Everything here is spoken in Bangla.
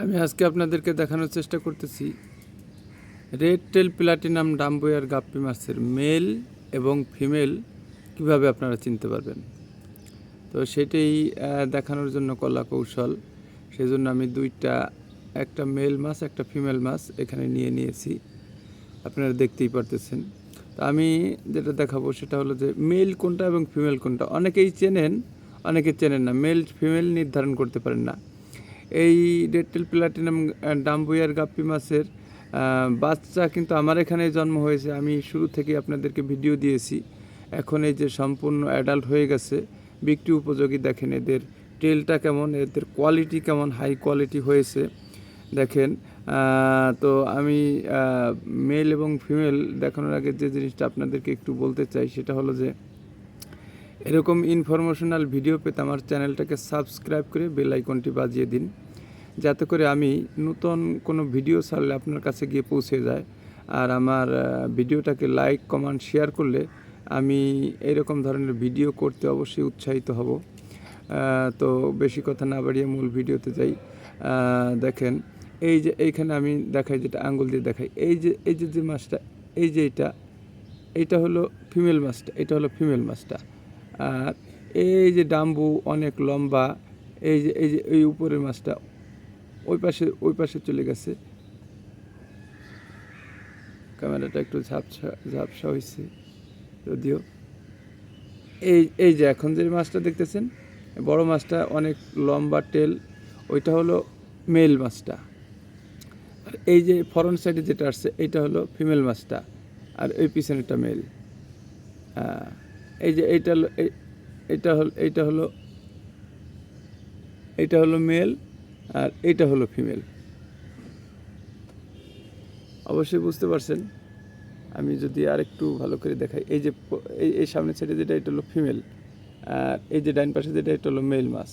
আমি আজকে আপনাদেরকে দেখানোর চেষ্টা করতেছি রেড টেল প্লাটিনাম ডাম্বুয়ার গাপ্পি মাছের মেল এবং ফিমেল কীভাবে আপনারা চিনতে পারবেন। তো সেটাই দেখানোর জন্য কলা কৌশল সেই জন্য আমি দুইটা, একটা মেল মাছ একটা ফিমেল মাছ এখানে নিয়ে নিয়েছি। আপনারা দেখতেই পারতেছেন। তো আমি যেটা দেখাবো সেটা হলো যে মেল কোনটা এবং ফিমেল কোনটা। অনেকেই চেনেন, অনেকে চেনেন না। মেল ফিমেল নির্ধারণ করতে পারেন না। এই ডেটটেল প্লাটিনাম ডাম্বুয়ার গাপ্পি মাছের বাচ্চা কিন্তু আমার এখানে জন্ম হয়েছে। আমি শুরু থেকে আপনাদেরকে ভিডিও দিয়েছি। এখন এই যে সম্পূর্ণ অ্যাডাল্ট হয়ে গেছে, বিক্রি উপযোগী দেখেন এদের টেলটা কেমন, এদের কোয়ালিটি কেমন হাই কোয়ালিটি হয়েছে। দেখেন তো আমি মেল এবং ফিমেল দেখানোর আগে যে জিনিসটা আপনাদেরকে একটু বলতে চাই, সেটা হলো যে এরকম ইনফরমেশনাল ভিডিও পেতে আমার চ্যানেলটাকে সাবস্ক্রাইব করে বেল আইকনটি বাজিয়ে দিন। যাতে করে আমি নতুন কোনো ভিডিও ছাড়লে আপনার কাছে গিয়ে পৌঁছে যায়। আর আমার ভিডিওটাকে লাইক কমেন্ট শেয়ার করলে আমি এরকম ধরনের ভিডিও করতে অবশ্যই উৎসাহিত হব। তো বেশি কথা না বাড়িয়ে মূল ভিডিওতে যাই। দেখেন, এই যে এইখানে আমি দেখাই যেটা, আঙ্গুল দিয়ে দেখাই। এই যে এই যে যে মাছটা, এই যে এটা এইটা হলো ফিমেল মাছটা, এটা হলো ফিমেল মাছটা। এই যে ডাম্বু অনেক লম্বা, এই যে এই যে, এই উপরের মাছটা ওই পাশে ওই পাশে চলে গেছে। ক্যামেরাটা একটু ঝাপসা ঝাপসা হয়েছে যদিও। এই এই যে এখন যে মাছটা দেখতেছেন, বড় মাছটা অনেক লম্বা টেল, ওইটা হলো মেল মাছটা। আর এই যে ফরন সাইডে যেটা আসছে এইটা হলো ফিমেল মাছটা, আর এই পিছনেরটা মেল। হ্যাঁ এই যে এইটা এটা হলো, এইটা হলো এটা হলো মেল আর এইটা হলো ফিমেল অবশ্যই বুঝতে পারছেন? আমি যদি আরেকটু ভালো করে দেখাই, এই যে এই এই সামনের সাইডে যেটা, এটা হলো ফিমেল আর এই যে ডাইন পাশে যেটা, এটা হলো মেল মাছ